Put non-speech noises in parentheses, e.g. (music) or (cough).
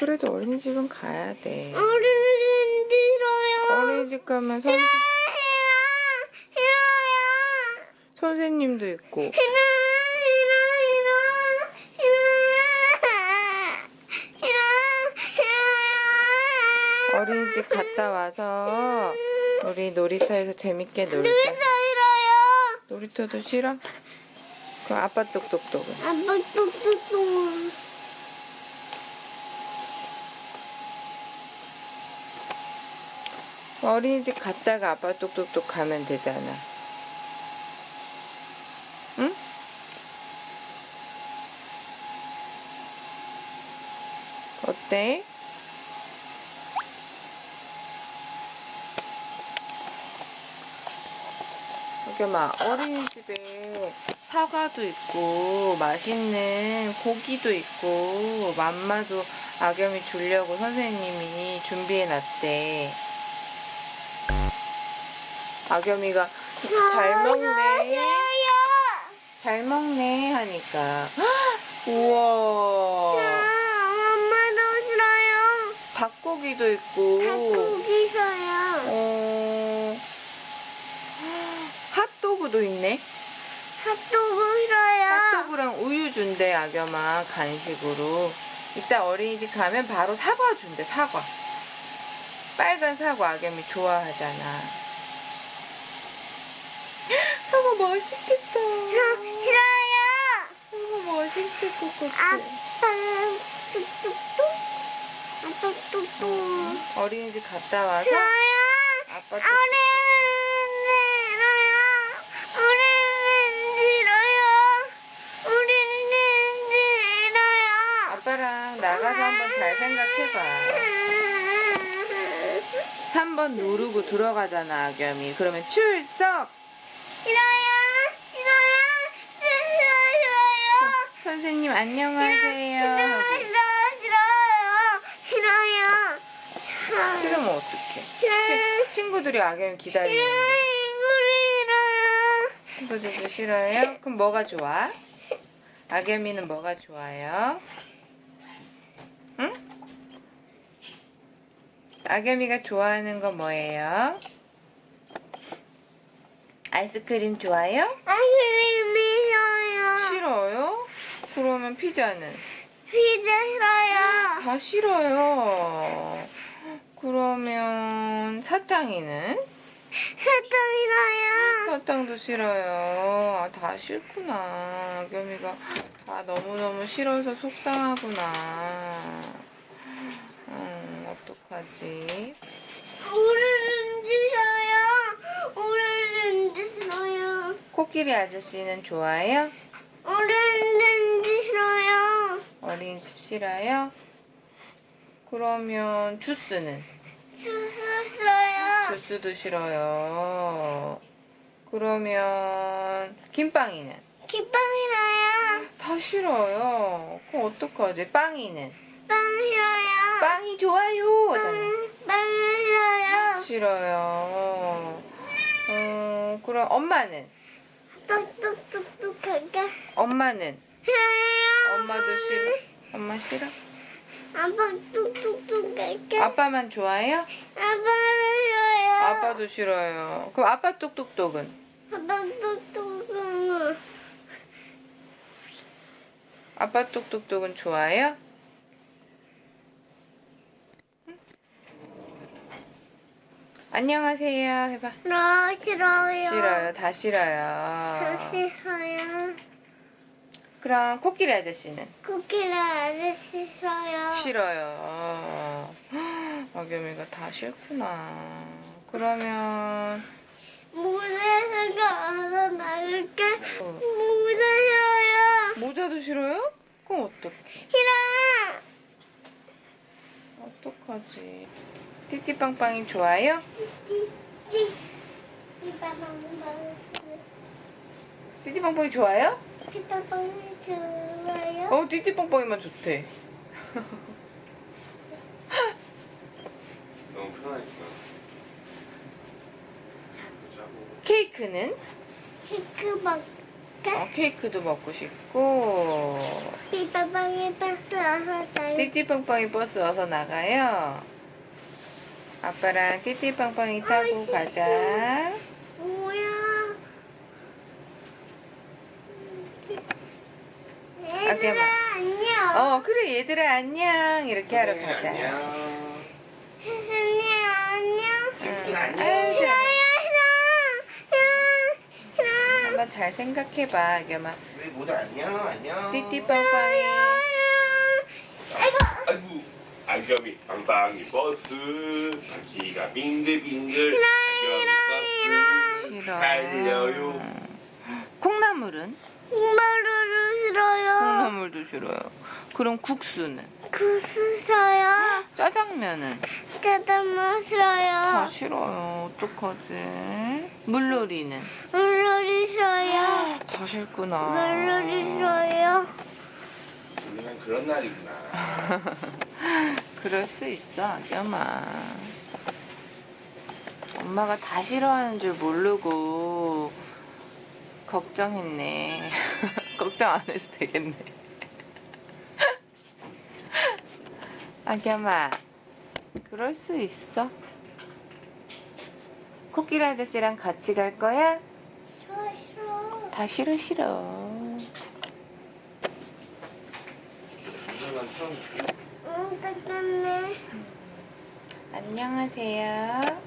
그래도 어린이집은 가야 돼. 어린이집 싫어요. 어린이집 가면 선, 싫어요. 선생님도 있고 싫어, 싫어, 싫어, 싫어, 싫어. 어린이집 갔다 와서 우리 놀이터에서 재밌게 놀자. 싫어요. 놀이터도 싫어? 그럼 아빠 똑똑똑은? 아빠 뚝뚝뚝. 어린이집 갔다가 아빠 똑똑똑 가면 되잖아. 응? 어때? 여기 막 어린이집에 사과도 있고 맛있는 고기도 있고 맘마도 악염이 주려고 선생님이 준비해 놨대. 악염이가 잘 먹네. 잘 먹네 하니까. 우와. 엄마도 싫어요. 닭고기도 있고. 닭고기 싫어요. 어. 핫도그도 있네. 핫도그 싫어요. 핫도그랑 우유 준대 악염아 간식으로. 이따 어린이집 가면 바로 사과 준대 사과. 빨간 사과 악염이 좋아하잖아 사과 맛있겠다 싫어요. 사과 맛있을 것 같아 아빠 뚝뚝뚝. 아빠 뚝뚝. 어린이집 갔다 와서 싫어요. 아빠 또 아빠랑 나가서 한번 잘 생각해봐 3번 누르고 들어가잖아 악염이 그러면 출석 선생님 안녕하세요 하고 싫으면 어떡해 치- 친구들이 악염 기다리는데 친구들도 싫어요? 그럼 뭐가 좋아? 악염이는 뭐가 좋아요? 응? 악염이가 좋아하는 거 뭐예요? 아이스크림 좋아요? 싫어요? 그러면 피자는? 다 싫어요. 그러면 사탕이는? 사탕도 싫어요. 아, 다 싫구나. 겸이가 다 너무너무 싫어서 속상하구나. 음, 어떡하지? 코끼리 아저씨는 좋아요? 오렌지 싫어요. 어린이집 싫어요? 그러면 주스는? 주스 싫어요. 주스도 싫어요. 그러면 김빵이는? 기빵이라요. 다 싫어요. 그럼 어떡하지? 빵이는? 빵 싫어요. 빵이 좋아요. 잖아. 빵 싫어요. 싫어요. 어, 그럼 엄마는? 뚝뚝뚝뚝 할게. 엄마는? 엄마도 싫어? 엄마 싫어? 아빠 뚝뚝뚝 할게. 아빠만 좋아해요? 아빠를 싫어요. 아빠도 싫어요. 그럼 아빠 똑똑똑은? 아빠 뚝뚝뚝. 아빠 똑똑똑은 좋아해요? 안녕하세요 해봐. 나 싫어요. 싫어요. 다 저 싫어요. 싫어요. 그럼 코끼리 아저씨는? 쿠키를 아저씨 싫어요. 싫어요. 아겸이가 다 싫구나. 그러면 무대에서 가서 나갈게. 어, 무대 싫어요. 모자도 싫어요? 그럼 어떡해? 싫어. 어떡하지? 띠띠빵빵이 좋아요? 띠띠빵빵이 좋아요? 피타빵이 좋아요. 어, 띠띠빵빵이만 좋대. (laughs) 너무 편하니까. 케이크는? 케이크 먹 어, 케이크도 먹고 싶고 삐빠빵이 뺐어. 띠띠빵빵이 버스 어서 나가요. 아빠랑 띠띠빵빵이 타고 가자. 뭐야? 얘들아 안녕. 어 그래 얘들아 안녕 이렇게 하러 가자. 안녕. 혜선이 안녕. 친구들 응. 안녕. 아유, 한번 잘 생각해봐 아겸아. 우리 모두 안녕 안녕. 띠띠빵빵이 아이고. 아이고 안경이 빵빵이 버스 바퀴가 빙글빙글 안경이 버스 달려요. 콩나물은? 콩나물을 싫어요. 콩나물도 싫어요. 그럼 국수는? 구수 싫어요. 짜장면은? 짜장면 다 싫어요. 싫어요. 어떡하지? 물놀이는? 물놀이 싫어요. (gasps) 다 싫구나. 물놀이 싫어요. 오늘은 그런 날이구나. (laughs) 그럴 수 있어, 아겸아. 엄마가 다 싫어하는 줄 모르고 걱정했네. (laughs) 걱정 안 해도 되겠네. (laughs) 아겸아, 그럴 수 있어. 코끼리 아저씨랑 같이 갈 거야? 싫어 싫어. 다 싫어, 싫어. 안녕하세요.